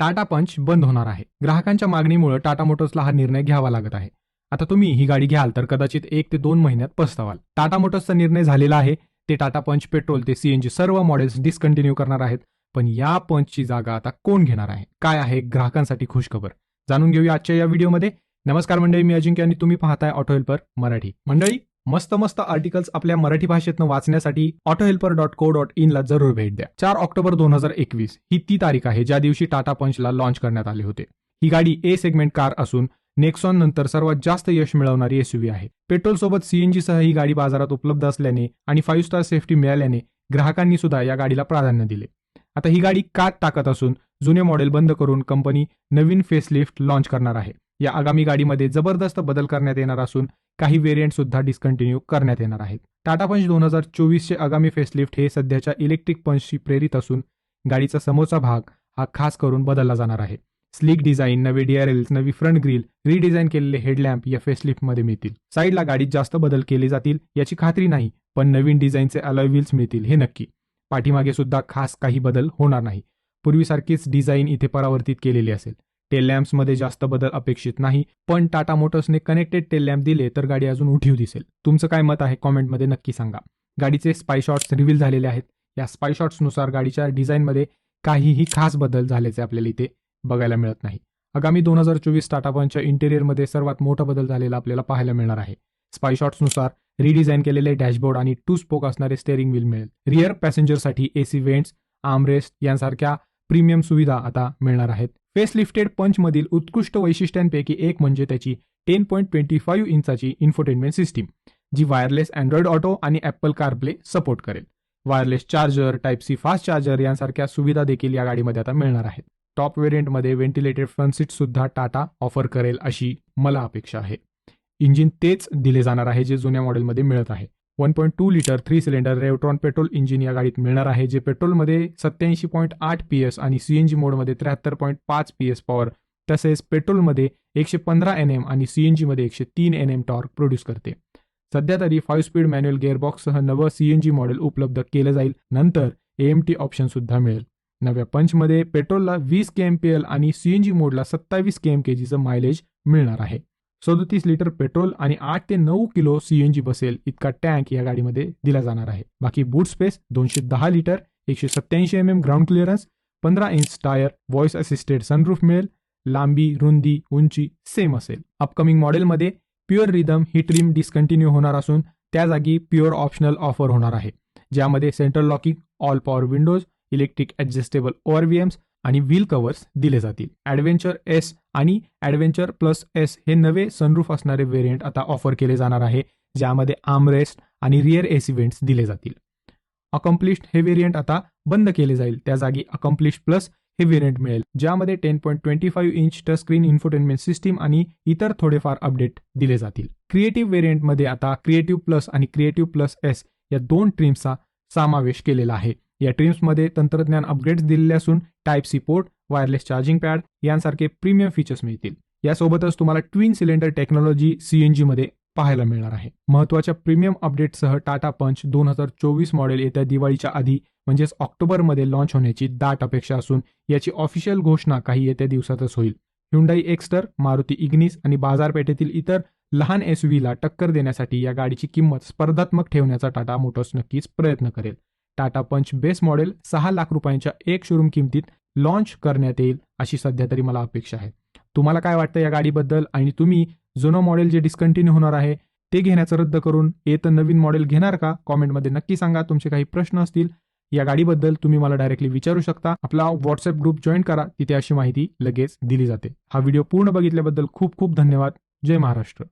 टाटा पंच बंद होणार आहे. ग्राहकांच्या मागणीमुळे टाटा मोटर्सला हा निर्णय घ्यावा लागत आहे. आता तुम्ही ही गाडी घ्याल तर कदाचित एक ते दोन महिन्यात पस्तावाल. टाटा मोटर्सचा निर्णय झालेला आहे. ते टाटा पंच पेट्रोल ते सीएनजी सर्व मॉडेल्स डिस्कंटिन्यू करणार आहेत. पण या पंचची जागा आता कोण घेणार आहे? काय आहे ग्राहकांसाठी खुशखबर? जाणून घेऊया आजच्या या व्हिडिओमध्ये. नमस्कार मंडळी मी अजिंक्य आणि तुम्ही पाहताय ऑटो हेल्पर मराठी. मंडळी मस्त मस्त आर्टिकल्स आपल्या मराठी भाषेतनं वाचण्यासाठी auto helper dot co dot in ला जरूर भेट द्या. चार ऑक्टोबर दोन हजार एकवीस ही ती तारीख आहे ज्या दिवशी टाटा पंचला लॉन्च करण्यात आले होते. ही गाडी ए सेगमेंट कार असून नेक्सॉन नंतर सर्वात जास्त यश मिळवणारी एसयूव्ही आहे. पेट्रोल सोबत सीएनजी सह ही गाडी बाजारात उपलब्ध असल्याने आणि फाईव्ह स्टार सेफ्टी मिळाल्याने ग्राहकांनी सुद्धा या गाडीला प्राधान्य दिले. आता ही गाडी कात टाकत असून जुने मॉडेल बंद करून कंपनी नवीन फेसलिफ्ट लॉन्च करणार आहे. या आगामी गाडीमध्ये जबरदस्त बदल करण्यात येणार असून काही व्हेरियंट सुद्धा डिस्कंटिन्यू करण्यात येणार आहेत. टाटा पंच दोन हजार चोवीसचे आगामी फेसलिफ्ट हे सध्याच्या इलेक्ट्रिक पंचशी प्रेरित असून गाडीचा समोरचा भाग हा खास करून बदलला जाणार आहे. स्लिक डिझाईन नवे डीआरएल नवी फ्रंट ग्रिल रिडिझाईन केलेले हेडलॅम्प या फेसलिफ्टमध्ये मिळतील. साईडला गाडीत जास्त बदल केले जातील याची खात्री नाही पण नवीन डिझाईनचे अलॉय व्हील्स मिळतील हे नक्की. पाठीमागे सुद्धा खास काही बदल होणार नाही. पूर्वीसारखीच डिझाईन इथे परावर्तित केलेली असेल. टेल लॅम्प्समध्ये जास्त बदल अपेक्षित नाही. पण टाटा मोटर्सने कनेक्टेड टेल लॅम्प दिले तर गाडी अजून उठीव दिसेल. तुमचं काय मत आहे? कॉमेंटमध्ये नक्की सांगा. गाडीचे स्पाय शॉट्स रिव्हील झालेले आहेत. या स्पाय शॉट्सनुसार गाडीच्या डिझाईनमध्ये काहीही खास बदल झाल्याचे आपल्याला इथे बघायला मिळत नाही. आगामी दोन हजार चोवीस टाटा पंचच्या इंटेरियरमध्ये सर्वात मोठा बदल झालेला आपल्याला पाहायला मिळणार आहे. स्पाय शॉट्सनुसार रिडिझाईन केलेले डॅशबोर्ड आणि टू स्पोक असणारे स्टेअरिंग व्हील मिळेल. रिअर पॅसेंजरसाठी एसी वेंट्स आर्मरेस्ट यांसारख्या प्रीमियम सुविधा आता मिळणार आहेत. फेसलिफ्टेड पंचमधील उत्कृष्ट वैशिष्ट्यांपैकी एक म्हणजे त्याची टेन पॉईंट ट्वेंटी फाईव्ह इंचाची इन्फोटेनमेंट सिस्टीम जी वायरलेस अँड्रॉइड ऑटो आणि ॲपल कारप्ले सपोर्ट करेल. Wireless charger type C fast charger यांसारख्या सुविधा देखील या गाडीमध्ये आता मिळणार आहेत. टॉप व्हेरियंटमध्ये व्हेंटिलेटेड फ्रंट सीट सुद्धा टाटा ऑफर करेल अशी मला अपेक्षा आहे. इंजिन तेच दिले जाणार आहे जे जुन्या मॉडेलमध्ये मिळत आहे. One point two litre three cylinder Revotron petrol engine या गाडीत मिळणार आहे जे पेट्रोलमध्ये सत्याऐंशी पॉईंट आठ पी एस आणि सीएनजी मोडमध्ये त्र्याहत्तर पॉईंट पाच पी एस पॉवर तसेच पेट्रोलमध्ये एकशे पंधरा एन एम आणि सीएनजीमध्ये एकशे तीन एन एम टॉर्क प्रोड्यूस करते. सध्या तरी फाईव्ह स्पीड मॅन्युअल गेअरबॉक्ससह नवं सीएनजी मॉडेल उपलब्ध केलं जाईल नंतर एम टी ऑप्शन सुद्धा मिळेल. नव्या पंचमध्ये पेट्रोलला वीस के एम पी एल आणि सीएनजी मोडला सत्तावीस के एम के जीचं मायलेज मिळणार आहे. सदोतीस लिटर पेट्रोल आणि आठ ते नऊ किलो सीएनजी बसेल इतका टँक या गाडीमध्ये दिला जाणार आहे. बाकी बूट स्पेस दोनशे दहा लिटर एकशे सत्याऐंशी एम एम ग्राउंड क्लिअरन्स पंधरा inch tyre voice assisted sunroof मिळेल लांबी रुंदी उंची सेम असेल. अपकमिंग मॉडेलमध्ये प्युअर रिदम ही ट्रीम डिस्कंटिन्यू होणार असून त्या जागी प्युअर ऑप्शनल ऑफर होणार आहे. ज्यामध्ये central locking all power windows electric adjustable O R V Ms आणि व्हील कव्हर्स दिले जातील. ॲडव्हेंचर एस आणि ॲडव्हेंचर प्लस एस हे नवे सनरूफ असणारे व्हेरियंट आता ऑफर केले जाणार आहे ज्यामध्ये आर्मरेस्ट आणि रिअर एस इव्हेंट्स दिले जातील. अकम्प्लिश्ड हे व्हेरियंट आता बंद केले जाईल. त्या जागी अकम्प्लिश्ड प्लस हे व्हेरियंट मिळेल ज्यामध्ये ten point twenty five inch touch screen infotainment system आणि इतर थोडेफार अपडेट दिले जातील. क्रिएटिव्ह व्हेरियंटमध्ये आता क्रिएटिव्ह प्लस आणि क्रिएटिव्ह प्लस एस या दोन ट्रीम्सचा समावेश केलेला आहे. या ट्रिम्समध्ये तंत्रज्ञान अपग्रेड्स दिलेले असून type C port wireless charging pad यांसारखे प्रीमियम फीचर्स मिळतील. यासोबतच तुम्हाला ट्विन सिलेंडर टेक्नॉलॉजी सीएनजी मध्ये पाहायला मिळणार आहे. महत्त्वाच्या प्रीमियम अपडेटसह टाटा पंच दोन हजार चोवीस मॉडेल येत्या दिवाळीच्या आधी म्हणजेच ऑक्टोबरमध्ये लॉन्च होण्याची दाट अपेक्षा असून याची ऑफिशियल घोषणा काही येत्या दिवसातच होईल. ह्युंडाई एक्स्टर मारुती इग्निस आणि बाजारपेठेतील इतर लहान एस व्हीला टक्कर देण्यासाठी या गाडीची किंमत स्पर्धात्मक ठेवण्याचा टाटा मोटर्स नक्कीच प्रयत्न करेल. टाटा पंच बेस मॉडेल सहा लाख रुपयांच्या एक शोरूम किमतीत लॉन्च करण्यात येईल अशी सध्या तरी मला अपेक्षा आहे. तुम्हाला काय वाटतं या गाडीबद्दल? आणि तुम्ही जुनं मॉडेल जे डिस्कंटिन्यू होणार आहे ते घेण्याचं रद्द करून येतं नवीन मॉडेल घेणार का? कॉमेंटमध्ये नक्की सांगा. तुमचे काही प्रश्न असतील या गाडीबद्दल तुम्ही मला डायरेक्टली विचारू शकता. आपला व्हॉट्सअप ग्रुप जॉईन करा. तिथे अशी माहिती लगेच दिली जाते. हा व्हिडिओ पूर्ण बघितल्याबद्दल खूप खूप धन्यवाद. जय महाराष्ट्र.